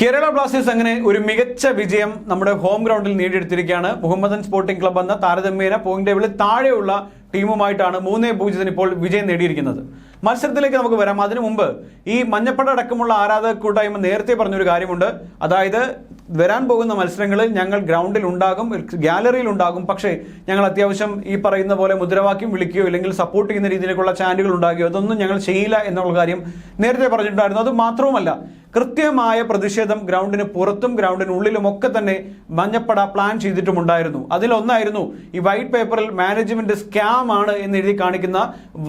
Kerala Blasters അങ്ങനെ ഒരു മികച്ച വിജയം നമ്മുടെ ഹോം ഗ്രൗണ്ടിൽ നേടിയെടുത്തിരിക്കുകയാണ്. മുഹമ്മദൻ സ്പോർട്ടിംഗ് ക്ലബ് എന്ന താരതമ്യേന പോയിന്റ് ടേബിളിൽ താഴെയുള്ള ടീമുമായിട്ടാണ് മൂന്നേ പൂജ്യത്തിന് ഇപ്പോൾ വിജയം നേടിയിരിക്കുന്നത്. മത്സരത്തിലേക്ക് നമുക്ക് വരാം. അതിനു മുമ്പ് ഈ മഞ്ഞപ്പട അടക്കമുള്ള ആരാധക കൂട്ടായ്മ നേരത്തെ പറഞ്ഞൊരു കാര്യമുണ്ട്. അതായത് വരാൻ പോകുന്ന മത്സരങ്ങളിൽ ഞങ്ങൾ ഗ്രൗണ്ടിൽ ഉണ്ടാകും ഗാലറിയിൽ ഉണ്ടാകും. പക്ഷേ ഞങ്ങൾ അത്യാവശ്യം ഈ പറയുന്ന പോലെ മുദ്രാവാക്യം വിളിക്കുകയോ അല്ലെങ്കിൽ സപ്പോർട്ട് ചെയ്യുന്ന രീതിയിലേക്കുള്ള ചാനലുകൾ ഉണ്ടാകുകയോ അതൊന്നും ഞങ്ങൾ ചെയ്യില്ല എന്നുള്ള കാര്യം നേരത്തെ പറഞ്ഞിട്ടുണ്ടായിരുന്നു. അത് മാത്രവുമല്ല കൃത്യമായ പ്രതിഷേധം ഗ്രൗണ്ടിന് പുറത്തും ഗ്രൗണ്ടിനുള്ളിലും ഒക്കെ തന്നെ മഞ്ഞപ്പട പ്ലാൻ ചെയ്തിട്ടുമുണ്ടായിരുന്നു. അതിലൊന്നായിരുന്നു ഈ വൈറ്റ് പേപ്പറിൽ മാനേജ്മെന്റ് സ്കാം ആണ് എന്ന് എഴുതി കാണിക്കുന്ന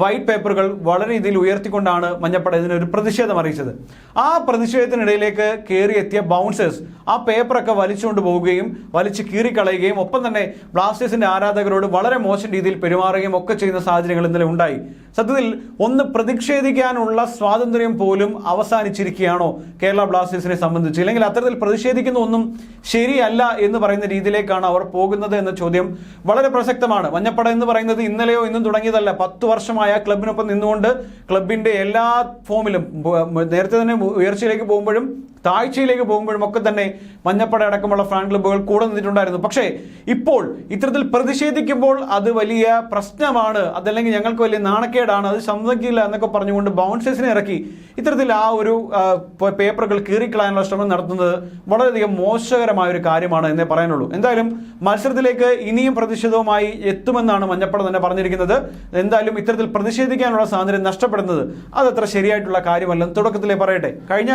വൈറ്റ് പേപ്പറുകൾ വളരെ രീതിയിൽ ഉയർത്തിക്കൊണ്ടാണ് മഞ്ഞപ്പട ഇതിനൊരു പ്രതിഷേധം അറിയിച്ചത്. ആ പ്രതിഷേധത്തിനിടയിലേക്ക് കയറി എത്തിയ ബൗൺസേഴ്സ് ആ പേപ്പറൊക്കെ വലിച്ചുകൊണ്ട് പോവുകയും വലിച്ചു കീറിക്കളയുകയും ഒപ്പം തന്നെ ബ്ലാസ്റ്റേഴ്സിന്റെ ആരാധകരോട് വളരെ മോശം രീതിയിൽ പെരുമാറുകയും ഒക്കെ ചെയ്യുന്ന സാഹചര്യങ്ങൾ ഇന്നലെ ഉണ്ടായി. സത്യത്തിൽ ഒന്ന് പ്രതിഷേധിക്കാനുള്ള സ്വാതന്ത്ര്യം പോലും അവസാനിച്ചിരിക്കുകയാണോ കേരള ബ്ലാസ്റ്റേഴ്സിനെ സംബന്ധിച്ച് അല്ലെങ്കിൽ അത്തരത്തിൽ പ്രതിഷേധിക്കുന്ന ഒന്നും ശരിയല്ല എന്ന് പറയുന്ന രീതിയിലേക്കാണ് അവർ പോകുന്നത് എന്ന ചോദ്യം വളരെ പ്രസക്തമാണ്. മഞ്ഞപ്പട എന്ന് പറയുന്നത് ഇന്നലെയോ ഇന്നും തുടങ്ങിയതല്ല. പത്ത് വർഷമായ ക്ലബിനൊപ്പം നിന്നുകൊണ്ട് ക്ലബിന്റെ എല്ലാ ഫോമിലും നേരത്തെ തന്നെ ഉയർച്ചയിലേക്ക് പോകുമ്പോഴും താഴ്ചയിലേക്ക് പോകുമ്പോഴും ഒക്കെ തന്നെ മഞ്ഞപ്പട അടക്കമുള്ള ഫാൻ ക്ലബ്ബുകൾ കൂടെ നിന്നിട്ടുണ്ടായിരുന്നു. പക്ഷേ ഇപ്പോൾ ഇത്തരത്തിൽ പ്രതിഷേധിക്കുമ്പോൾ അത് വലിയ പ്രശ്നമാണ്. അതല്ലെങ്കിൽ ഞങ്ങൾക്ക് വലിയ നാണക്കേടാണ്. അത് സമ്മതിക്കില്ല എന്നൊക്കെ പറഞ്ഞുകൊണ്ട് ബൗൺസേഴ്സിനെ ഇറക്കി ഇത്തരത്തിൽ ആ ഒരു പേപ്പറുകൾ കീറിക്കളയാനുള്ള ശ്രമം നടത്തുന്നത് വളരെയധികം മോശകരമായ ഒരു കാര്യമാണ് എന്നേ പറയാനുള്ളൂ. എന്തായാലും മത്സരത്തിലേക്ക് ഇനിയും പ്രതിഷേധവുമായി എത്തുമെന്നാണ് മഞ്ഞപ്പട തന്നെ പറഞ്ഞിരിക്കുന്നത്. എന്തായാലും ഇത്തരത്തിൽ പ്രതിഷേധിക്കാനുള്ള സ്വാതന്ത്ര്യം നഷ്ടപ്പെടുന്നത് അതത്ര ശരിയായിട്ടുള്ള കാര്യമല്ലെന്ന് തുടക്കത്തിലേ പറയട്ടെ. കഴിഞ്ഞ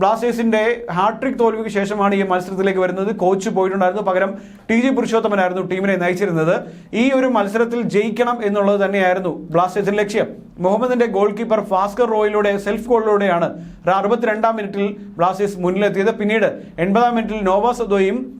ബ്ലാസ്റ്റേഴ്സിന്റെ ഹാട്രിക് തോൽവിക്ക് ശേഷമാണ് ഈ മത്സരത്തിലേക്ക് വരുന്നത്. കോച്ച് പോയിട്ടുണ്ടായിരുന്നു. പകരം ടി ജി പുരുഷോത്തമനായിരുന്നു ടീമിനെ നയിച്ചിരുന്നത്. ഈ ഒരു മത്സരത്തിൽ ജയിക്കണം എന്നുള്ളത് തന്നെയായിരുന്നു ബ്ലാസ്റ്റേഴ്സിന്റെ ലക്ഷ്യം. മുഹമ്മദിന്റെ ഗോൾ കീപ്പർ ഫാസ്കർ റോയിലൂടെ സെൽഫ് ഗോളിലൂടെയാണ് അറുപത്തിരണ്ടാം മിനിറ്റിൽ ബ്ലാസ്റ്റേഴ്സ് മുന്നിലെത്തിയത്. പിന്നീട് എൺപതാം മിനിറ്റിൽ നോവാസദോയും ആ,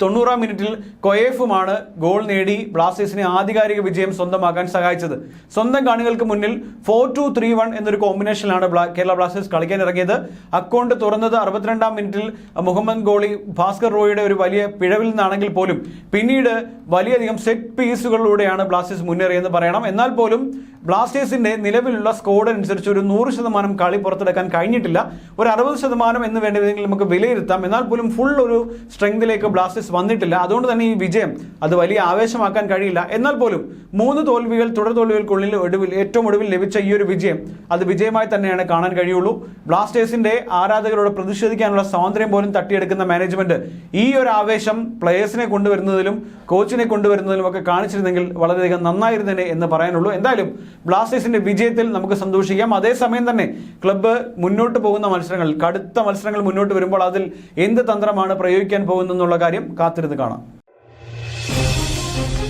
തൊണ്ണൂറാം മിനിറ്റിൽ കൊയേഫുമാണ് ഗോൾ നേടി ബ്ലാസ്റ്റേഴ്സിനെ ആധികാരിക വിജയം സ്വന്തമാക്കാൻ സഹായിച്ചത്. സ്വന്തം കാണികൾക്ക് മുന്നിൽ ഫോർ ടു ത്രീ വൺ എന്നൊരു കോമ്പിനേഷനിലാണ് കേരള ബ്ലാസ്റ്റേഴ്സ് കളിക്കാൻ ഇറങ്ങിയത്. അക്കൗണ്ട് തുറന്നത് അറുപത്തിരണ്ടാം മിനിറ്റിൽ മുഹമ്മദ് ഗോളി ഭാസ്കർ റോയിയുടെ ഒരു വലിയ പിഴവിൽ നിന്നാണെങ്കിൽ പോലും പിന്നീട് വലിയധികം സെറ്റ് പീസുകളിലൂടെയാണ് ബ്ലാസ്റ്റേഴ്സ് മുന്നേറിയെന്ന് പറയണം. എന്നാൽ പോലും ബ്ലാസ്റ്റേഴ്സിന്റെ നിലവിലുള്ള സ്കോഡ് അനുസരിച്ച് ഒരു നൂറ് ശതമാനം കളി പുറത്തെടുക്കാൻ കഴിഞ്ഞിട്ടില്ല. ഒരു അറുപത് ശതമാനം എന്ന് വേണ്ടതെങ്കിൽ നമുക്ക് വിലയിരുത്താം. എന്നാൽ പോലും ഫുൾ ഒരു സ്ട്രെങ്തിലേക്ക് ബ്ലാസ്റ്റേഴ്സ് വന്നിട്ടില്ല. അതുകൊണ്ട് തന്നെ ഈ വിജയം അത് വലിയ ആവേശമാക്കാൻ കഴിയില്ല. എന്നാൽ പോലും മൂന്ന് തോൽവികൾ തുടർ തോൽവികൾക്കുള്ളിൽ ഒടുവിൽ ഏറ്റവും ഒടുവിൽ ലഭിച്ച ഈ ഒരു വിജയം അത് വിജയമായി തന്നെയാണ് കാണാൻ കഴിയുള്ളൂ. ബ്ലാസ്റ്റേഴ്സിന്റെ ആരാധകരോട് പ്രതിഷേധിക്കാനുള്ള സ്വാതന്ത്ര്യം പോലും തട്ടിയെടുക്കുന്ന മാനേജ്മെന്റ് ഈ ഒരു ആവേശം പ്ലെയേഴ്സിനെ കൊണ്ടുവരുന്നതിലും കോച്ചിനെ കൊണ്ടുവരുന്നതിലും ഒക്കെ കാണിച്ചിരുന്നെങ്കിൽ വളരെയധികം നന്നായിരുന്നേനെ എന്ന് പറയാനുള്ളൂ. എന്തായാലും ബ്ലാസ്റ്റേഴ്സിന്റെ വിജയത്തിൽ നമുക്ക് സന്തോഷിക്കാം. അതേസമയം തന്നെ ക്ലബ്ബ് മുന്നോട്ട് പോകുന്ന മത്സരങ്ങൾ കടുത്ത മത്സരങ്ങൾ മുന്നോട്ട് വരുമ്പോൾ അതിൽ എന്ത് തന്ത്രമാണ് പ്രയോഗിക്കാൻ പോകുന്നതെന്നുള്ള കാര്യം കാത്തിരുന്ന് കാണാം.